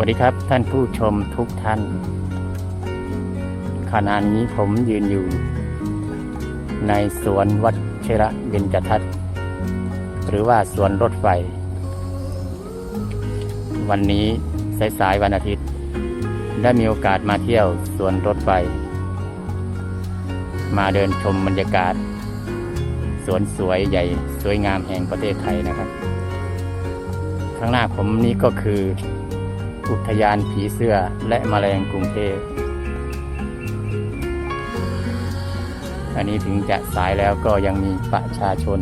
วัสดีครับท่านผู้ชมทุกท่าน ขณะนี้ผมยืนอยู่ ในสวนวัชระเบญจทัศน์หรือว่าสวนรถไฟ วันนี้สายๆวันอาทิตย์ ได้มีโอกาสมาเที่ยวสวนรถไฟ มาเดินชมบรรยากาศ สวนสวยใหญ่สวยงามแห่งประเทศไทยนะครับ ข้างหน้าผมนี่ก็คือ อุทยานผีเสื้อและแมลงกรุงเทพอันนี้ถึงจะสายแล้วก็ยังมีประชาชน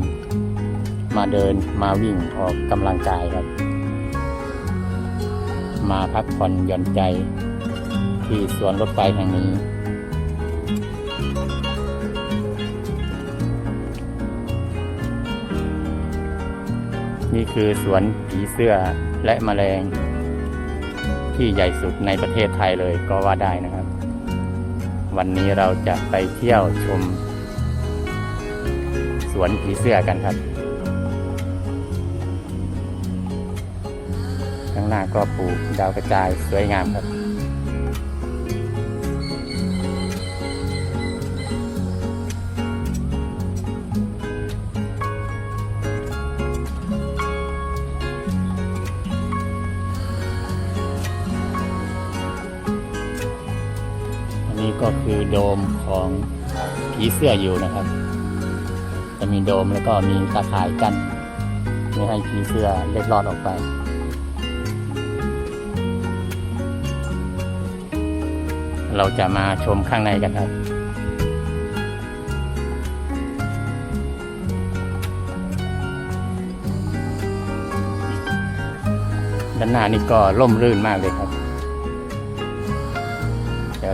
มาเดินมาวิ่งออกกำลังกายครับ มาพักผ่อนหย่อนใจ ที่สวนรถไฟแห่งนี้ นี่คือสวนผีเสื้อและแมลง ที่ใหญ่สุดในประเทศไทยเลยก็ว่าได้นะครับ วันนี้เราจะไปเที่ยวชม สวนผีเสื้อกันครับ ข้างหน้าก็ปลูกดาวกระจายสวยงามครับ ก็คือโดมของผีเสื้ออยู่นะครับ จะมีโดมแล้วก็มีตาข่ายกันไม่ให้ผีเสื้อเล็ดลอดออกไป เราจะมาชมข้างในกันครับด้านหน้านี่ก็ร่มรื่นมากเลยครับ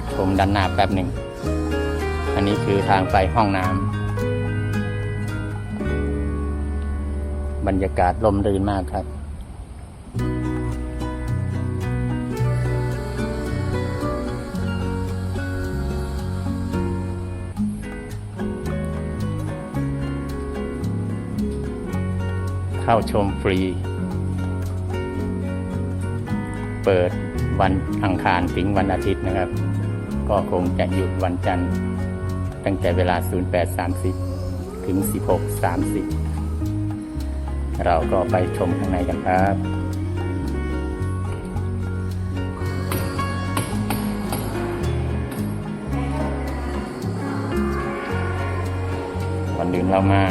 ยวชมด้านหน้าแป๊บหนึ่ง อันนี้คือทางไปห้องน้ำบรรยากาศลมรื่นมากครับเข้าชมฟรี เปิดวันอังคารถึงวันอาทิตย์นะครับ ก็คงจะหยุดวันจันทร์ ตั้งแต่เวลา 08.30 ถึง 16.30 เราก็ไปชมข้างในกันครับวันอื่นเรามา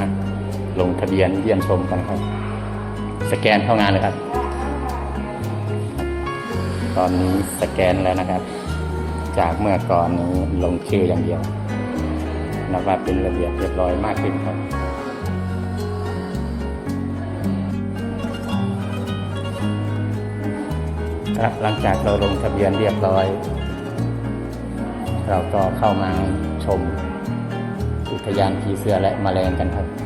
ลงทะเบียนเยี่ยมชมกันครับ สแกนเข้างานเลยครับ ตอนนี้สแกนแล้วนะครับ จากเมื่อก่อนนี้ลงชื่ออย่างเดียวนับว่าเป็นระเบียบเรียบร้อยมากขึ้นครับครับหลังจากเราลงทะเบียนเรียบร้อย เราก็เข้ามาชม อุทยานผีเสื้อและแมลงกันครับ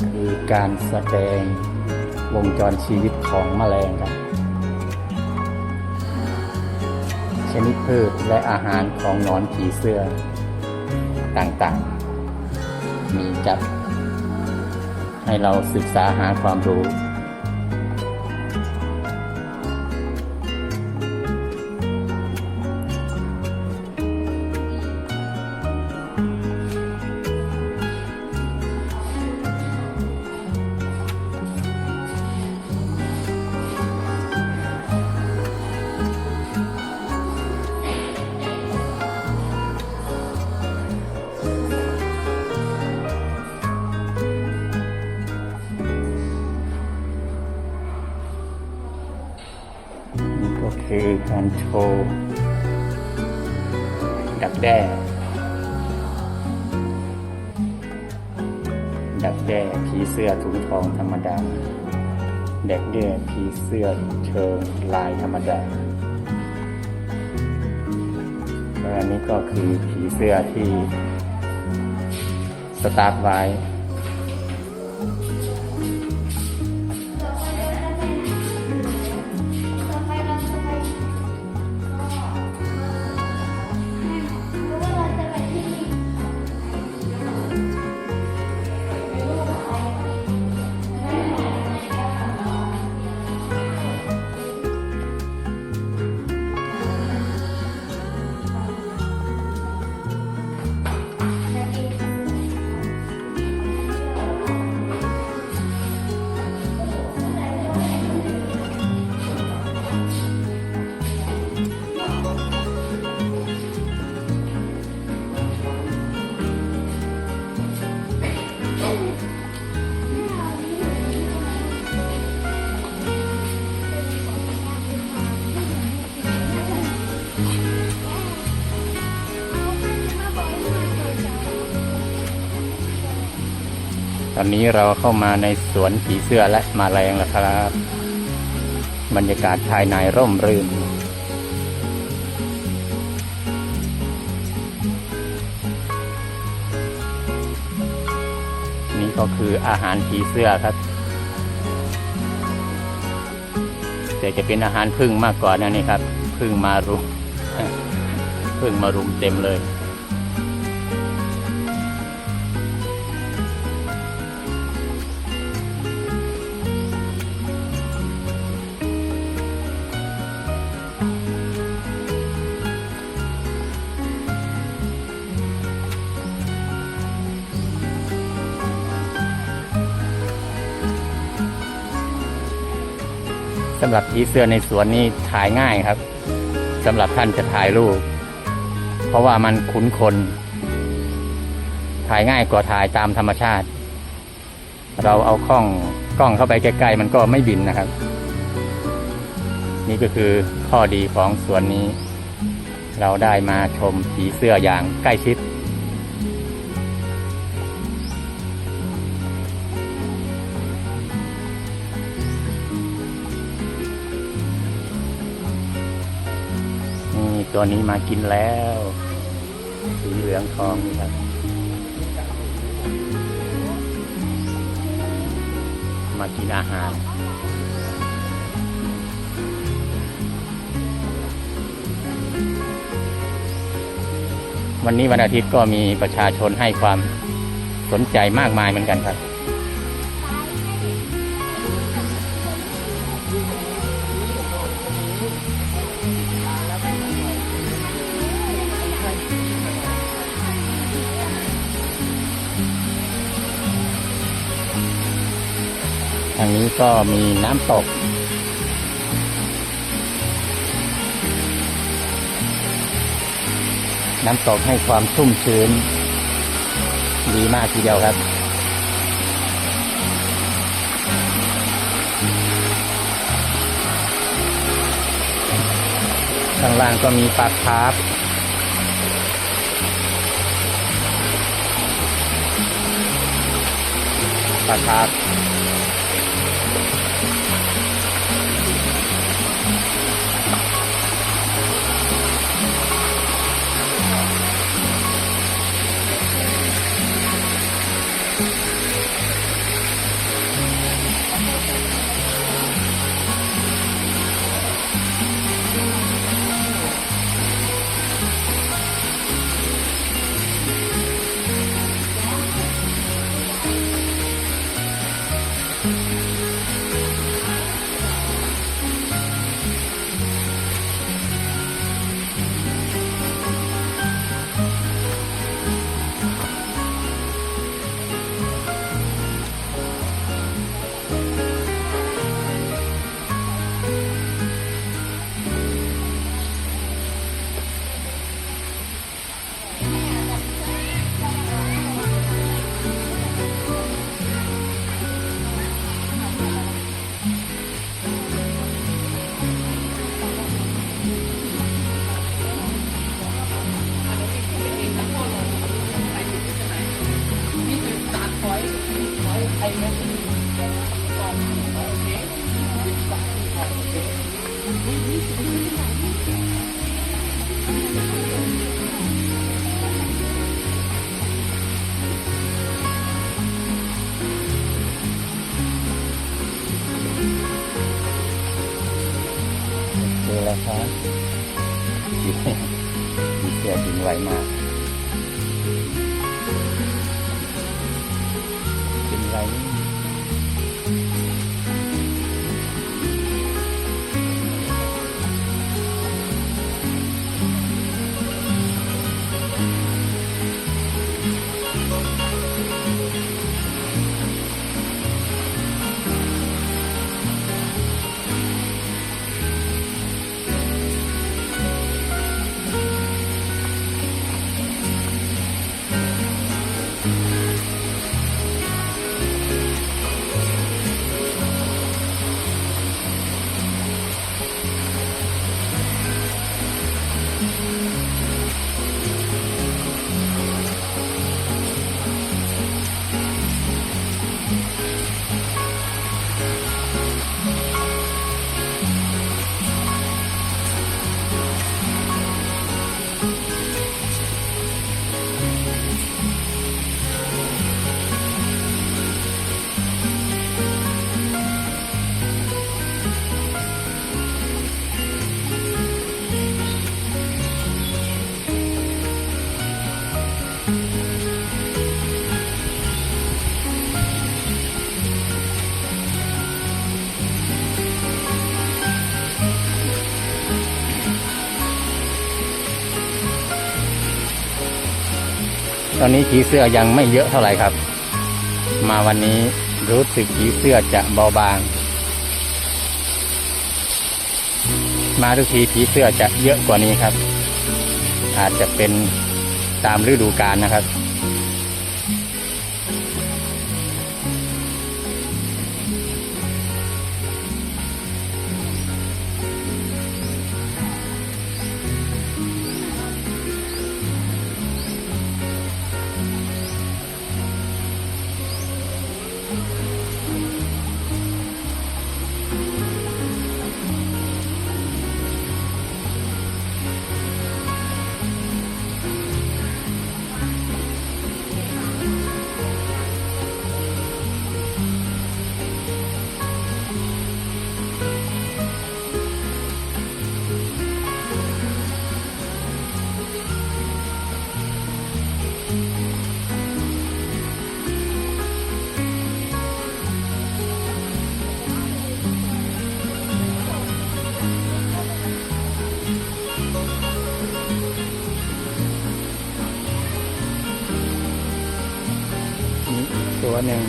คือการแสดงวงจรชีวิตของแมลงครับ ชนิดพืชและอาหารของหนอนผีเสื้อต่างๆ มีจัดให้เราศึกษาหาความรู้ การโชว์ดักแด้ดักแด้ผีเสื้อถุงทองธรรมดาดักแด้ผีเสื้อเชิงลายธรรมดาและอันนี้ก็คือผีเสื้อที่สตาร์ทไว้ ตอนนี้เราเข้ามาในสวนผีเสื้อและมาแรงแล้วครับ บรรยากาศภายในร่มรื่น นี่ก็คืออาหารผีเสื้อครับ แต่จะเป็นอาหารพึ่งมากกว่านะนี่ครับ พึ่งมารุมพึ่งมารุมเต็มเลย สำหรับผีเสื้อในสวนนี่ถ่ายง่ายครับสำหรับท่านจะถ่ายรูป เพราะว่ามันคุ้นคน ถ่ายง่ายกว่าถ่ายตามธรรมชาติ เราเอากล้องกล้องเข้าไปใกล้ๆมันก็ไม่บินนะครับ นี่ก็คือข้อดีของสวนนี้ เราได้มาชมผีเสื้ออย่างใกล้ชิด ตัวนี้มากินแล้ว สีเหลืองทองครับมากินอาหารวันนี้วันอาทิตย์ก็มีประชาชนให้ความสนใจมากมายเหมือนกันครับ ทางนี้ก็มีน้ำตก น้ำตกให้ความชุ่มชื้น ดีมากทีเดียวครับข้างล่างก็มีปลาคาร์ฟปลาคาร์ฟ บิ ตอนนี้ผีเสื้อยังไม่เยอะเท่าไหร่ครับ มาวันนี้รู้สึกผีเสื้อจะเบาบาง มาทุกทีผีเสื้อจะเยอะกว่านี้ครับ อาจจะเป็นตามฤดูกาลนะครับ ตัวหนึ่ง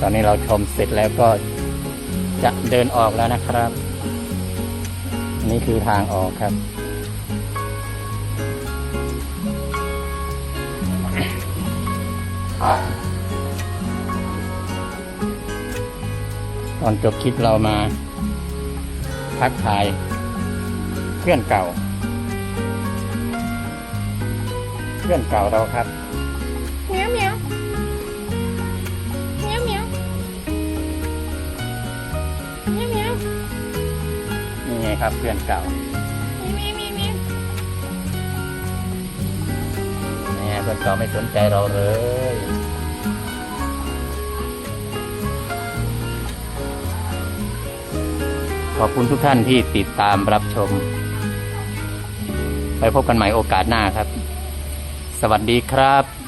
ตอนนี้เราชมเสร็จแล้วก็จะเดินออกแล้วนะครับ นี่คือทางออกครับ ตอนจบคลิปเรามาทักทายเพื่อนเก่า เพื่อนเก่าเราครับ Meow meow. Meow meow. Meow meow. นี่ไงครับเพื่อนเก่า Meow meow meow. เนี่ยเพื่อนเก่าไม่สนใจเราเลย อบคุณทุกท่านที่ติดตามรับชม ไปพบกันใหม่โอกาสหน้าครับ สวัสดีครับ